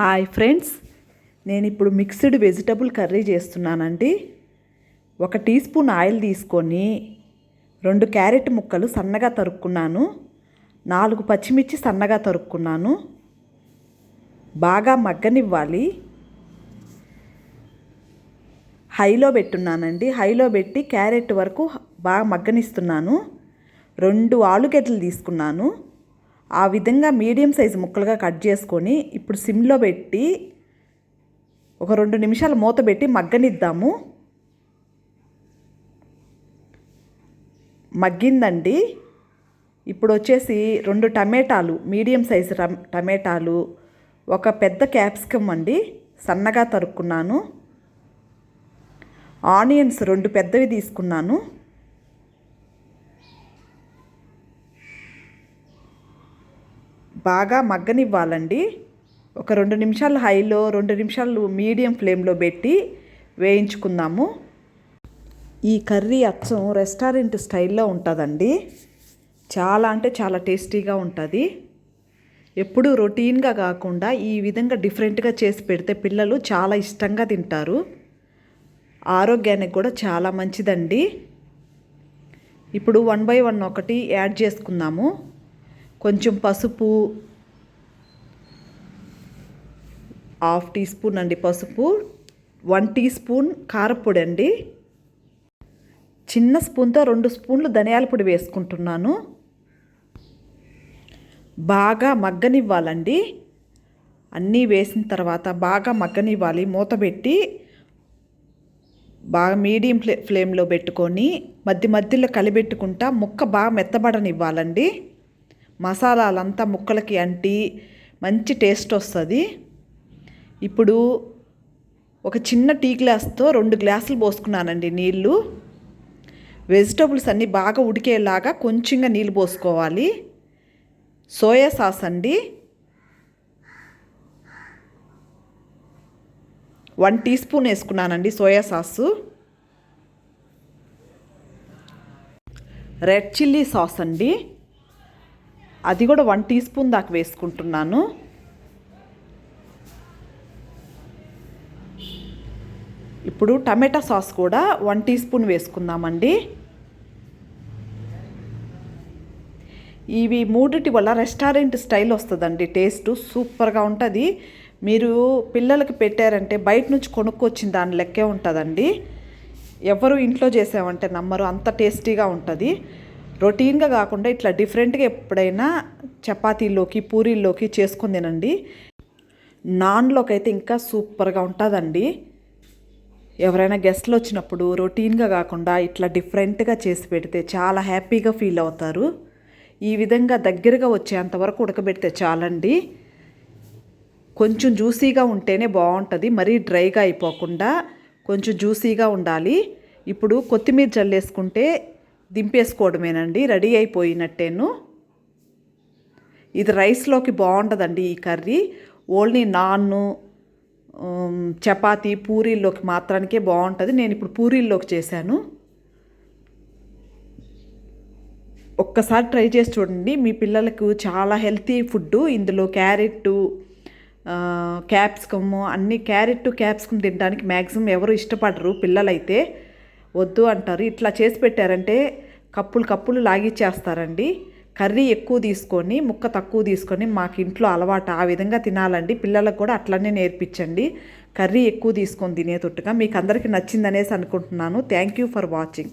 Hi friends నేను ఇప్పుడు mixed vegetable curry చేస్తున్నానండి. ఒక టీ స్పూన్ ఆయిల్ తీసుకొని రెండు క్యారెట్ ముక్కలు సన్నగా తరుక్కున్నాను. నాలుగు పచ్చిమిర్చి సన్నగా తరుక్కున్నాను. బాగా మగ్గనివ్వాలి. హైలో పెట్టున్నానండి. హైలో పెట్టి క్యారెట్ వరకు బాగా మగ్గనిస్తున్నాను. రెండు ఆలుగడ్డలు తీసుకున్నాను. ఆ విధంగా మీడియం సైజు ముక్కలుగా కట్ చేసుకొని ఇప్పుడు సిమ్లో పెట్టి ఒక రెండు నిమిషాలు మూత పెట్టి మగ్గనిద్దాము. మగ్గిందండి. ఇప్పుడు వచ్చేసి రెండు టమాటాలు మీడియం సైజు టమాటాలు ఒక పెద్ద క్యాప్సికమ్ అండి సన్నగా తరుక్కున్నాను. ఆనియన్స్ రెండు పెద్దవి తీసుకున్నాను. బాగా మగ్గనివ్వాలండి. ఒక రెండు నిమిషాలు హైలో రెండు నిమిషాలు మీడియం ఫ్లేమ్లో పెట్టి వేయించుకుందాము. ఈ కర్రీ అచ్చం రెస్టారెంట్ స్టైల్లో ఉంటుందండి. చాలా అంటే చాలా టేస్టీగా ఉంటుంది. ఎప్పుడూ రొటీన్గా కాకుండా ఈ విధంగా డిఫరెంట్గా చేసి పెడితే పిల్లలు చాలా ఇష్టంగా తింటారు. ఆరోగ్యానికి కూడా చాలా మంచిదండి. ఇప్పుడు వన్ బై వన్ ఒకటి యాడ్ చేసుకుందాము. కొంచెం పసుపు హాఫ్ టీ స్పూన్ అండి పసుపు వన్ టీ స్పూన్ కారపొడి అండి. చిన్న స్పూన్తో రెండు స్పూన్లు ధనియాల పొడి వేసుకుంటున్నాను. బాగా మగ్గనివ్వాలండి. అన్నీ వేసిన తర్వాత బాగా మగ్గనివ్వాలి. మూత పెట్టి బాగా మీడియం ఫ్లే ఫ్లేమ్లో పెట్టుకొని మధ్య మధ్యలో కలిపెట్టుకుంటా ముక్క బాగా మెత్తబడనివ్వాలండి. మసాలాలంతా ముక్కలకి అంటి మంచి టేస్ట్ వస్తుంది. ఇప్పుడు ఒక చిన్న టీ గ్లాస్తో రెండు గ్లాసులు పోసుకున్నానండి నీళ్ళు. వెజిటబుల్స్ అన్నీ బాగా ఉడికేలాగా కొంచెంగా నీళ్ళు పోసుకోవాలి. సోయా సాస్ అండి. వన్ టీ స్పూన్ వేసుకున్నానండి soya sauce. Red chilli sauce అండి. అది కూడా వన్ టీ స్పూన్ దాకా వేసుకుంటున్నాను. ఇప్పుడు టమాటా సాస్ కూడా వన్ టీ స్పూన్ వేసుకుందామండి. ఇవి మూడిటి వల్ల రెస్టారెంట్ స్టైల్ వస్తుందండి టేస్ట్ సూపర్గా ఉంటుంది. మీరు పిల్లలకి పెట్టారంటే బయట నుంచి కొనుక్కొచ్చిన దాని లెక్కే ఉంటుందండి. ఎవరు ఇంట్లో చేసామంటే నమ్మరు అంత టేస్టీగా ఉంటుంది. రొటీన్గా కాకుండా ఇట్లా డిఫరెంట్గా ఎప్పుడైనా చపాతీలోకి పూరీల్లోకి చేసుకుని తినండి. నాన్లోకి అయితే ఇంకా సూపర్గా ఉంటుందండి. ఎవరైనా గెస్ట్లు వచ్చినప్పుడు రొటీన్గా కాకుండా ఇట్లా డిఫరెంట్గా చేసి పెడితే చాలా హ్యాపీగా ఫీల్ అవుతారు. ఈ విధంగా దగ్గరగా వచ్చేంత వరకు ఉడకబెడితే చాలండి. కొంచెం జ్యూసీగా ఉంటేనే బాగుంటుంది మరీ డ్రైగా అయిపోకుండా కొంచెం జ్యూసీగా ఉండాలి. ఇప్పుడు కొత్తిమీర జల్లేసుకుంటే దింపేసుకోవడమేనండి. రెడీ అయిపోయినట్టేను. ఇది రైస్లోకి బాగుంటుందండి ఈ కర్రీ. ఓన్లీ నాన్ను చపాతీ పూరీల్లోకి మాత్రానికే బాగుంటుంది. నేను ఇప్పుడు పూరీల్లోకి చేశాను. ఒక్కసారి ట్రై చేసి చూడండి. మీ పిల్లలకు చాలా హెల్తీ ఫుడ్ ఇందులో క్యారెట్ క్యాప్సికమ్ అన్ని క్యారెట్ క్యాప్సికమ్ తినడానికి మ్యాక్సిమం ఎవరు ఇష్టపడరు పిల్లలైతే. వద్దు అంటారు. ఇట్లా చేసి పెట్టారంటే కప్పులు కప్పులు లాగిచ్చేస్తారండి. కర్రీ ఎక్కువ తీసుకొని ముక్క తక్కువ తీసుకొని మాకు ఇంట్లో అలవాటు. ఆ విధంగా తినాలండి. పిల్లలకు కూడా అట్లనే నేర్పించండి. కర్రీ ఎక్కువ తీసుకొని తినేటట్టుగా. మీకు అందరికీ నచ్చిందనేసి అనుకుంటున్నాను. Thank you for watching